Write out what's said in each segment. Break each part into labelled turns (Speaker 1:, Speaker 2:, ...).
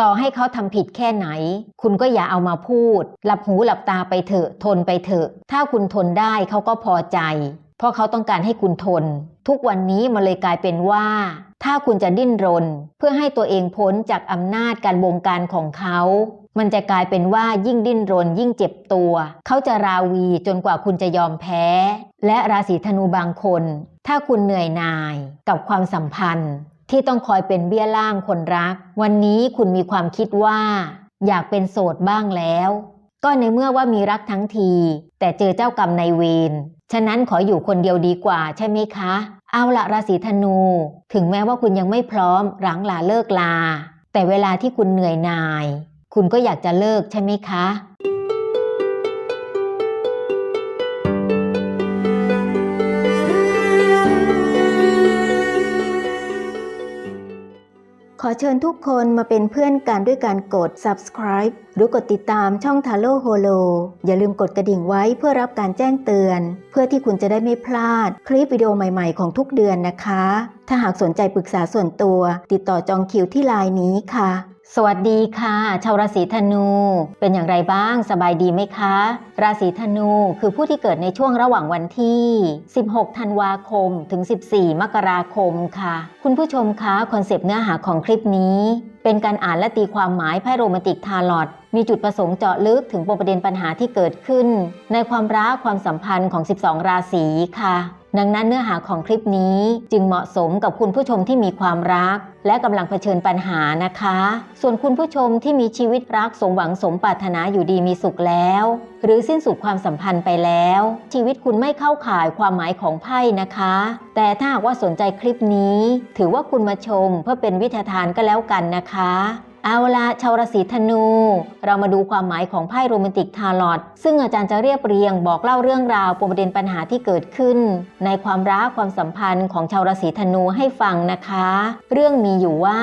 Speaker 1: ต่อให้เขาทำผิดแค่ไหน คุณก็อย่าเอามาพูด หลับหูหลับตาไปเถอะ ทนไปเถอะ ถ้าคุณทนได้เขาก็พอใจ เพราะเขาต้องการให้คุณทน ทุกวันนี้มันเลยกลายเป็นว่า ถ้าคุณจะดิ้นรน เพื่อให้ตัวเองพ้นจากอำนาจการบงการของเขา มันจะกลายเป็นว่ายิ่งดิ้นรน ยิ่งเจ็บตัว เขาจะราวีจนกว่าคุณจะยอมแพ้ และราศีธนูบางคน ถ้าคุณเหนื่อยหน่ายกับความสัมพันธ์ ที่ต้องคอยเป็นเบี้ยล่างคนรัก วันนี้คุณมีความคิดว่า อยากเป็นโสดบ้างแล้ว ก็ในเมื่อว่ามีรักทั้งที แต่เจอเจ้ากรรมในายเวรฉะนั้นขออยู่คนเดียวดีกว่าใช่ไหมคะ เอาละราศีธนู ถึงแม้ว่าคุณยังไม่พร้อมหลังลาเลิกลา แต่เวลาที่คุณเหนื่อยนาย คุณก็อยากจะเลิกใช่ไหมคะ อเชิญทุกคนมาเป็นเพื่อนกันด้วยการกด subscribe หรือกดติดตามช่อง t a l o h o l o อย่าลืมกดกระดิ่งไว้เพื่อรับการแจ้งเตือน เพื่อที่คุณจะได้ไม่พลาด คลิปวิดีโอใหม่ๆของทุกเดือนนะคะ ถ้าหากสนใจปรึกษาส่วนตัว ติดต่อจองคิวที่ไลน์นี้ค่ะ สวัสดีค่ะ ชาวราศีธนู เป็นอย่างไรบ้างสบายดีไหมคะ ราศีธนูคือผู้ที่เกิดในช่วงระหว่างวันที่ 16 ธันวาคม ถึง 14 มกราคมค่ะ คุณผู้ชมคะคอนเซปต์เนื้อหาของคลิปนี้ เป็นการอ่านและตีความหมายไพ่โรแมนติกทาลอตมีจุดประสงค์เจาะลึกถึงปมประเด็นปัญหาที่เกิดขึ้น ในความรักความสัมพันธ์ของ 12 ราศีค่ะ ดังนั้นเนื้อหาของคลิปนี้จึงเหมาะสมกับคุณผู้ชมที่มีความรัก และกำลังเผชิญปัญหานะคะ ส่วนคุณผู้ชมที่มีชีวิตรักสมหวังสมปรารถนาอยู่ดีมีสุขแล้ว หรือสิ้นสุดความสัมพันธ์ไปแล้ว ชีวิตคุณไม่เข้าข่ายความหมายของไพ่นะคะ แต่ถ้าหากว่าสนใจคลิปนี้ ถือว่าคุณมาชมเพื่อเป็นวิทยทานก็แล้วกันนะคะ เอาละชาวราศีธนู เรามาดูความหมายของไพ่โรแมนติกทาร์ลอตซึ่งอาจารย์จะเรียบเรียงบอกเล่าเรื่องราวปมประเด็นปัญหาที่เกิดขึ้น ในความรักความสัมพันธ์ของชาวราศีธนูให้ฟังนะคะ เรื่องมีอยู่ว่า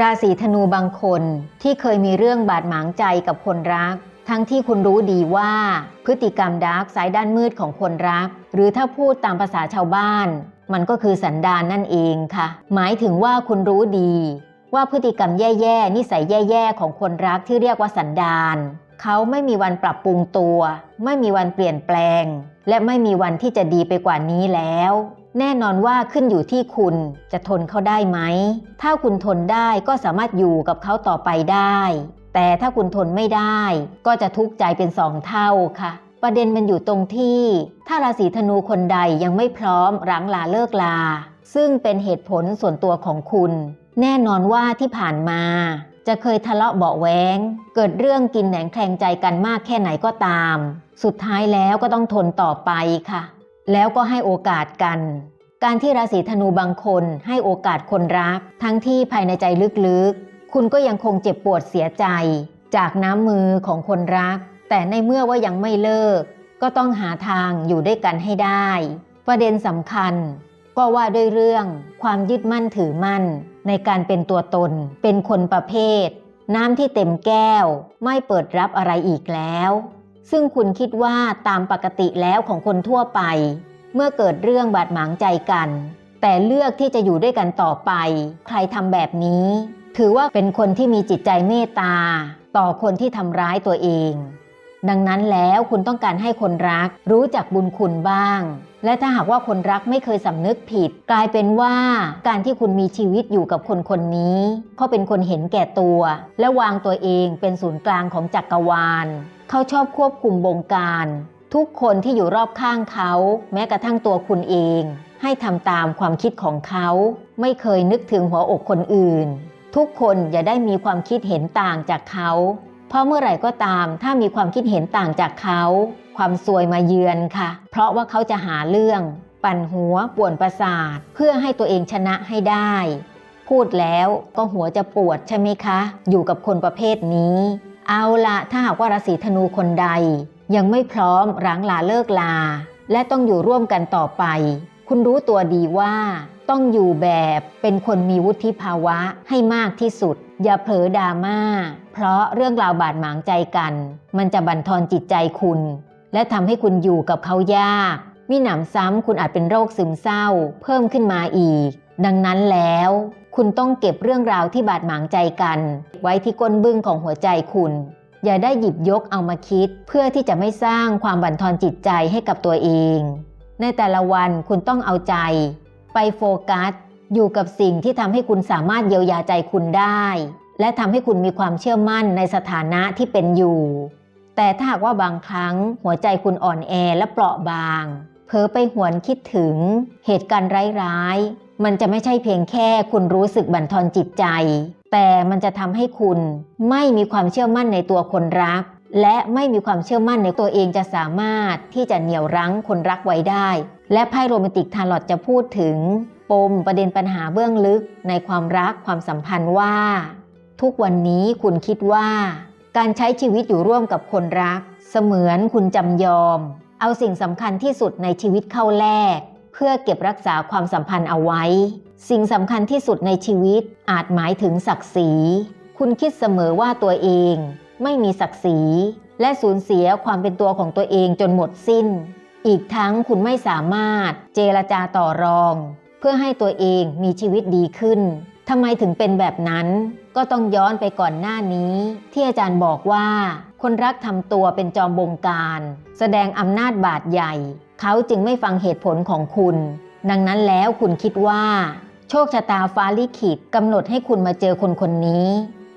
Speaker 1: ราศีธนูบางคนที่เคยมีเรื่องบาดหมางใจกับคนรัก ทั้งที่คุณรู้ดีว่า พฤติกรรมดาร์กสายด้านมืดของคนรัก หรือถ้าพูดตามภาษาชาวบ้าน มันก็คือสันดานนั่นเองค่ะ หมายถึงว่าคุณรู้ดี ว่าพฤติกรรมแย่ๆนิสัยแย่ๆของคนรักที่เรียกว่าสันดานเขาไม่มีวันปรับปรุงตัว ไม่มีวันเปลี่ยนแปลง และไม่มีวันที่จะดีไปกว่านี้แล้ว แน่นอนว่าขึ้นอยู่ที่คุณจะทนเขาได้ไหม ถ้าคุณทนได้ก็สามารถอยู่กับเขาต่อไปได้ แต่ถ้าคุณทนไม่ได้ ก็จะทุกข์ใจเป็นสองเท่าค่ะ ประเด็นมันอยู่ตรงที่ ถ้าราศีธนูคนใดยังไม่พร้อมหลังลาเลิกลา ซึ่งเป็นเหตุผลส่วนตัวของคุณ แน่นอนว่าที่ผ่านมา จะเคยทะเลาะเบาแวงเกิดเรื่องกินแหนงแคลงใจกันมากแค่ไหนก็ตาม สุดท้ายแล้วก็ต้องทนต่อไปค่ะ แล้วก็ให้โอกาสกัน การที่ราศีธนูบางคนให้โอกาสคนรัก ทั้งที่ภายในใจลึกๆ คุณก็ยังคงเจ็บปวดเสียใจ จากน้ำมือของคนรัก แต่ในเมื่อว่ายังไม่เลิก ก็ต้องหาทางอยู่ด้วยกันให้ได้ ประเด็นสำคัญ ก็ว่าด้วยเรื่องความยึดมั่นถือมั่น ในการเป็นตัวตน เป็นคนประเภท น้ำที่เต็มแก้ว ไม่เปิดรับอะไรอีกแล้ว ซึ่งคุณคิดว่าตามปกติแล้วของคนทั่วไป เมื่อเกิดเรื่องบาดหมางใจกัน แต่เลือกที่จะอยู่ด้วยกันต่อไป ใครทำแบบนี้ ถือว่าเป็นคนที่มีจิตใจเมตตา ต่อคนที่ทำร้ายตัวเอง ดังนั้นแล้วคุณต้องการให้คนรักรู้จักบุญคุณบ้าง และถ้าหากว่าคนรักไม่เคยสำนึกผิด กลายเป็นว่าการที่คุณมีชีวิตอยู่กับคนคนนี้เพราะเป็นคนเห็นแก่ตัว และวางตัวเองเป็นศูนย์กลางของจักรวาลเขาชอบควบคุมบงการ ทุกคนที่อยู่รอบข้างเขา แม้กระทั่งตัวคุณเอง ให้ทำตามความคิดของเขา ไม่เคยนึกถึงหัวอกคนอื่น ทุกคนอย่าได้มีความคิดเห็นต่างจากเขา เพราะเมื่อไหร่ก็ตามถ้ามีความคิดเห็นต่างจากเขา ความซวยมาเยือนค่ะ เพราะว่าเขาจะหาเรื่อง ปั่นหัวป่วนประสาท เพื่อให้ตัวเองชนะให้ได้ พูดแล้วก็หัวจะปวดใช่ไหมคะ อยู่กับคนประเภทนี้ เอาละถ้าหากว่าราศีธนูคนใด ยังไม่พร้อมรังลาเลิกลา และต้องอยู่ร่วมกันต่อไป คุณรู้ตัวดีว่าต้องอยู่แบบเป็นคนมีวุฒิภาวะให้มากที่สุด อย่าเผลอดราม่า เพราะเรื่องราวบาดหมางใจกัน มันจะบั่นทอนจิตใจคุณ และทำให้คุณอยู่กับเขายากมิหนำซ้ำคุณอาจเป็นโรคซึมเศร้า เพิ่มขึ้นมาอีก ดังนั้นแล้ว คุณต้องเก็บเรื่องราวที่บาดหมางใจกัน ไว้ที่ก้นบึ้งของหัวใจคุณ อย่าได้หยิบยกเอามาคิด เพื่อที่จะไม่สร้างความบั่นทอนจิตใจให้กับตัวเอง ในแต่ละวันคุณต้องเอาใจ ไปโฟกัส อยู่กับสิ่งที่ทำให้คุณสามารถเยียวยาใจคุณได้ และทำให้คุณมีความเชื่อมั่นในสถานะที่เป็นอยู่ แต่ถ้าหากว่าบางครั้งหัวใจคุณอ่อนแอและเปราะบาง เผลอไปหวนคิดถึง เหตุการณ์ร้ายๆ มันจะไม่ใช่เพียงแค่คุณรู้สึกบั่นทอนจิตใจ แต่มันจะทำให้คุณไม่มีความเชื่อมั่นในตัวคนรัก และไม่มีความเชื่อมั่นในตัวเองจะสามารถที่จะเหนี่ยวรั้งคนรักไว้ได้ และไพ่โรแมนติกทาร์ลอตจะพูดถึง ปมประเด็นปัญหาเบื้องลึกในความรักความสัมพันธ์ว่า ทุกวันนี้คุณคิดว่า การใช้ชีวิตอยู่ร่วมกับคนรัก เสมือนคุณจำยอม เอาสิ่งสำคัญที่สุดในชีวิตเข้าแลกเพื่อเก็บรักษาความสัมพันธ์เอาไว้ สิ่งสำคัญที่สุดในชีวิตอาจหมายถึงศักดิ์ศรี คุณคิดเสมอว่าตัวเอง ไม่มีศักดิ์ศรี และสูญเสียความเป็นตัวของตัวเองจนหมดสิ้น อีกทั้งคุณไม่สามารถเจรจาต่อรอง เพื่อให้ตัวเองมีชีวิตดีขึ้นทำไมถึงเป็นแบบนั้น ก็ต้องย้อนไปก่อนหน้านี้ ที่อาจารย์บอกว่า คนรักทำตัวเป็นจอมบงการ แสดงอำนาจบาดใหญ่ เขาจึงไม่ฟังเหตุผลของคุณ ดังนั้นแล้วคุณคิดว่า โชคชะตาฟ้าลิขิตกำหนดให้คุณมาเจอคนคนนี้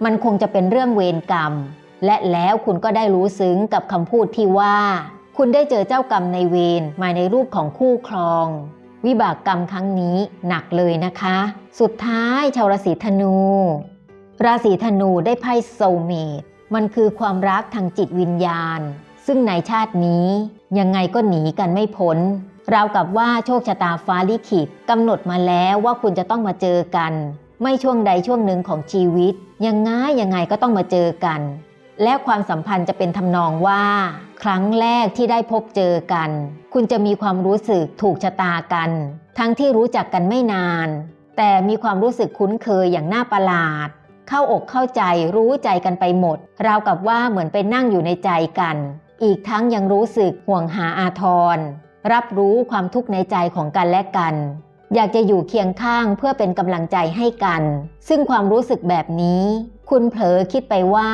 Speaker 1: มันคงจะเป็นเรื่องเวรกรรม และแล้วคุณก็ได้รู้ซึ้งกับคำพูดที่ว่า คุณได้เจอเจ้ากรรมในเวรมาในรูปของคู่ครอง วิบากกรรมครั้งนี้หนักเลยนะคะ สุดท้ายชาวราศีธนู ราศีธนูได้ไพ่โซเมตมันคือความรักทางจิตวิญญาณ ซึ่งในชาตินี้ยังไงก็หนีกันไม่พ้นราวกับว่าโชคชะตาฟ้าลิขิตกำหนดมาแล้วว่าคุณจะต้องมาเจอกัน ไม่ช่วงใดช่วงหนึ่งของชีวิต ยังไงยังไงก็ต้องมาเจอกัน และความสัมพันธ์จะเป็นทำนองว่า ครั้งแรกที่ได้พบเจอกัน คุณจะมีความรู้สึกถูกชะตากัน ทั้งที่รู้จักกันไม่นาน แต่มีความรู้สึกคุ้นเคยอย่างน่าประหลาด เข้าอกเข้าใจรู้ใจกันไปหมด ราวกับว่าเหมือนไปนั่งอยู่ในใจกัน อีกทั้งยังรู้สึกห่วงหาอาทร รับรู้ความทุกข์ในใจของกันและกันอยากจะอยู่เคียงข้างเพื่อเป็นกำลังใจให้กัน ซึ่งความรู้สึกแบบนี้ คุณเผลอคิดไปว่า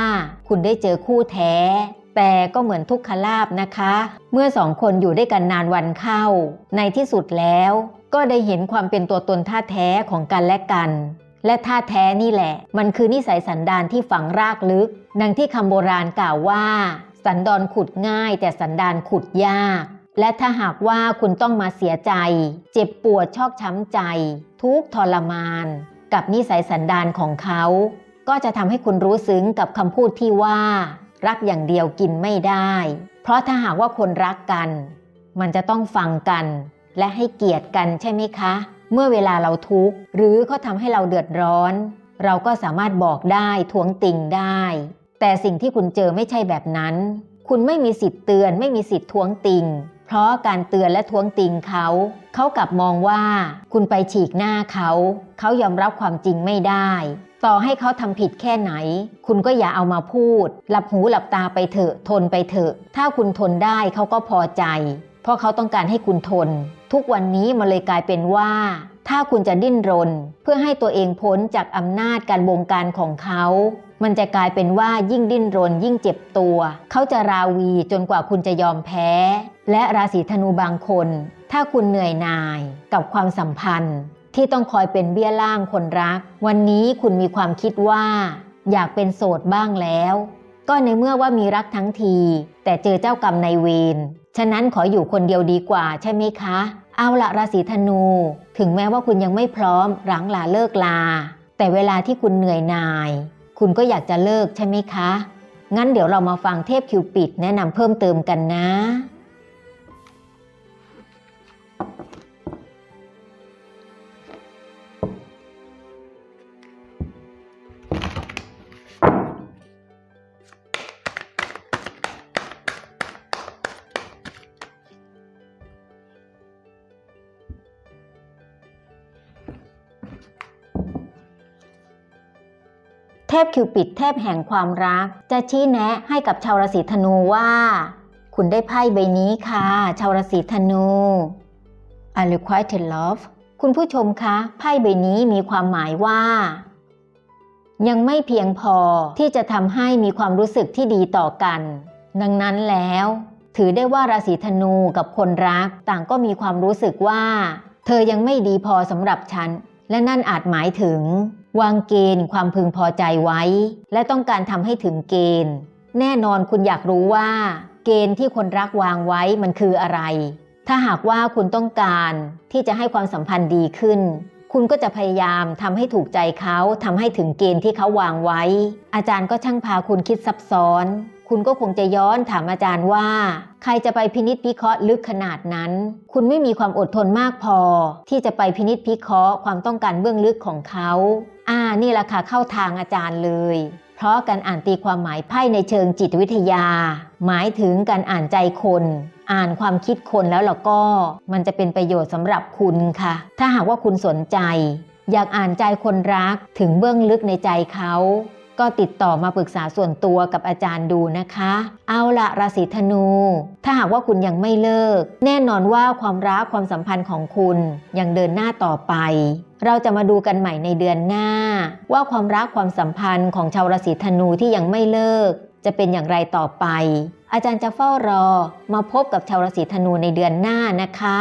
Speaker 1: คุณได้เจอคู่แท้ แต่ก็เหมือนทุกขลาบนะคะ เมื่อสองคนอยู่ด้วยกันนานวันเข้า ในที่สุดแล้ว ก็ได้เห็นความเป็นตัวตนท่าแท้ของกันและกัน และท่าแท้นี่แหละ มันคือนิสัยสันดานที่ฝังรากลึก ดังที่คำโบราณกล่าวว่า สันดอนขุดง่ายแต่สันดานขุดยาก และถ้าหากว่าคุณต้องมาเสียใจ เจ็บปวดชอกช้ำใจ ทุกทรมาน กับนิสัยสันดานของเขา ก็จะทำให้คุณรู้ซึ้งกับคำพูดที่ว่า รักอย่างเดียวกินไม่ได้ เพราะถ้าหากว่าคนรักกัน มันจะต้องฟังกัน และให้เกียรติกันใช่ไหมคะ เมื่อเวลาเราทุกข์หรือเขาทำให้เราเดือดร้อน เราก็สามารถบอกได้ทวงติงได้ แต่สิ่งที่คุณเจอไม่ใช่แบบนั้น คุณไม่มีสิทธิ์เตือนไม่มีสิทธิ์ทวงติงเพราะการเตือนและทวงติงเขา เขากลับมองว่า คุณไปฉีกหน้าเขา เขายอมรับความจริงไม่ได้ ต่อให้เขาทำผิดแค่ไหน คุณก็อย่าเอามาพูด หลับหูหลับตาไปเถอะ ทนไปเถอะ ถ้าคุณทนได้เขาก็พอใจ เพราะเขาต้องการให้คุณทน ทุกวันนี้มันเลยกลายเป็นว่า ถ้าคุณจะดิ้นรน เพื่อให้ตัวเองพ้นจากอำนาจการบงการของเขา มันจะกลายเป็นว่ายิ่งดิ้นรน ยิ่งเจ็บตัว เขาจะราวีจนกว่าคุณจะยอมแพ้ และราศีธนูบางคน ถ้าคุณเหนื่อยหน่ายกับความสัมพันธ์ ที่ต้องคอยเป็นเบี้ยล่างคนรัก วันนี้คุณมีความคิดว่า อยากเป็นโสดบ้างแล้ว ก็ในเมื่อว่ามีรักทั้งที แต่เจอเจ้ากรรมในายเวรฉะนั้นขออยู่คนเดียวดีกว่าใช่ไหมคะ เอาละราศีธนู ถึงแม้ว่าคุณยังไม่พร้อมหลังลาเลิกลา แต่เวลาที่คุณเหนื่อยหน่าย คุณก็อยากจะเลิกใช่ไหมคะ งั้นเดี๋ยวเรามาฟังเทพคิวปิดแนะนำเพิ่มเติมกันนะ พคิวปิดเทพแห่งความรัก จะชี้แนะให้กับชาวราศีธนูว่า คุณได้ไพ่ใบนี้ค่ะ ชาวราศีธนู Unrequited Love คุณผู้ชมคะ ไพ่ใบนี้มีความหมายว่า ยังไม่เพียงพอที่จะทำให้มีความรู้สึกที่ดีต่อกัน ดังนั้นแล้ว ถือได้ว่าราศีธนูกับคนรักต่างก็มีความรู้สึกว่า เธอยังไม่ดีพอสำหรับฉัน และนั่นอาจหมายถึง วางเกณฑ์ความพึงพอใจไว้ และต้องการทำให้ถึงเกณฑ์ แน่นอนคุณอยากรู้ว่า เกณฑ์ที่คนรักวางไว้มันคืออะไร ถ้าหากว่าคุณต้องการที่จะให้ความสัมพันธ์ดีขึ้น คุณก็จะพยายามทำให้ถูกใจเขาทำให้ถึงเกณฑ์ที่เขาวางไว้ อาจารย์ก็ช่างพาคุณคิดซับซ้อน คุณก็คงจะย้อนถามอาจารย์ว่า ใครจะไปพินิษพิเคราะห์ลึกขนาดนั้น คุณไม่มีความอดทนมากพอ ที่จะไปพินิษพิเคราะห์ความต้องการเบื้องลึกของเขา อ่านี่แหละค่ะเข้าทางอาจารย์เลย เพราะการอ่านตีความหมายไพ่ในเชิงจิตวิทยา หมายถึงการอ่านใจคนอ่านความคิดคนแล้วล่ะก็ มันจะเป็นประโยชน์สำหรับคุณค่ะ ถ้าหากว่าคุณสนใจ อยากอ่านใจคนรักถึงเบื้องลึกในใจเขา ก็ติดต่อมาปรึกษาส่วนตัวกับอาจารย์ดูนะคะ เอาละราศีธนู ถ้าหากว่าคุณยังไม่เลิก แน่นอนว่าความรักความสัมพันธ์ของคุณยังเดินหน้าต่อไปเราจะมาดูกันใหม่ในเดือนหน้า ว่าความรักความสัมพันธ์ของชาวราศีธนูที่ยังไม่เลิก จะเป็นอย่างไรต่อไป อาจารย์จะเฝ้ารอมาพบกับชาวราศีธนูในเดือนหน้านะคะ